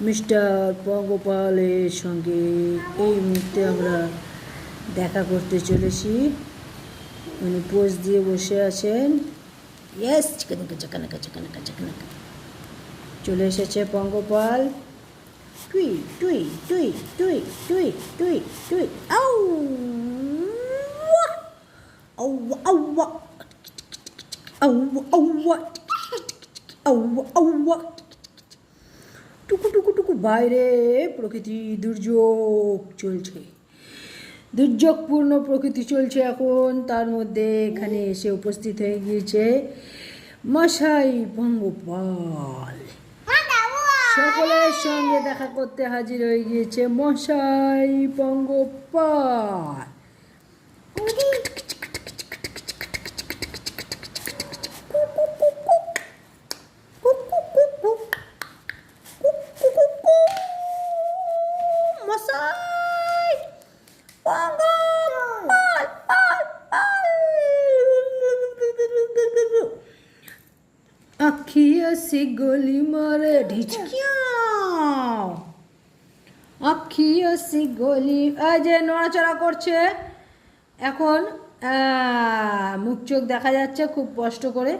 Mister পঙ্গপালের সঙ্গে এই মুহূর্তে আমরা দেখা করতে চলেছি উনি পোজ দিয়ে বসে আছেন ইয়েস চিকানাকা চাকানাকা চাকানাকা চাকানাকা চলে এসেছে পঙ্গপাল টুই টুই টুই টুই টুই টুই টুই আউ আউ আউ আউ আউ আউ আউ টুকু টুকু টুকু বাইরে প্রকৃতি দুর্যোগ চলছে। দুর্যোগপূর্ণ প্রকৃতি চলছে এখন, তার মধ্যে এখানে এসে উপস্থিত হয়ে গিয়েছে মশাই পঙ্গপাল সকলের সঙ্গে দেখা করতে হাজির হয়ে গিয়েছে মশাই পঙ্গপাল মশাই পঙ্গপাল পাল পাল আখিয়া সে গলি মারে ঢিচকিয়া। আখিয়া সে গলি যে নড়াচড়া করছে। এখন মুখ চোখ দেখা যাচ্ছে, খুব কষ্ট করে।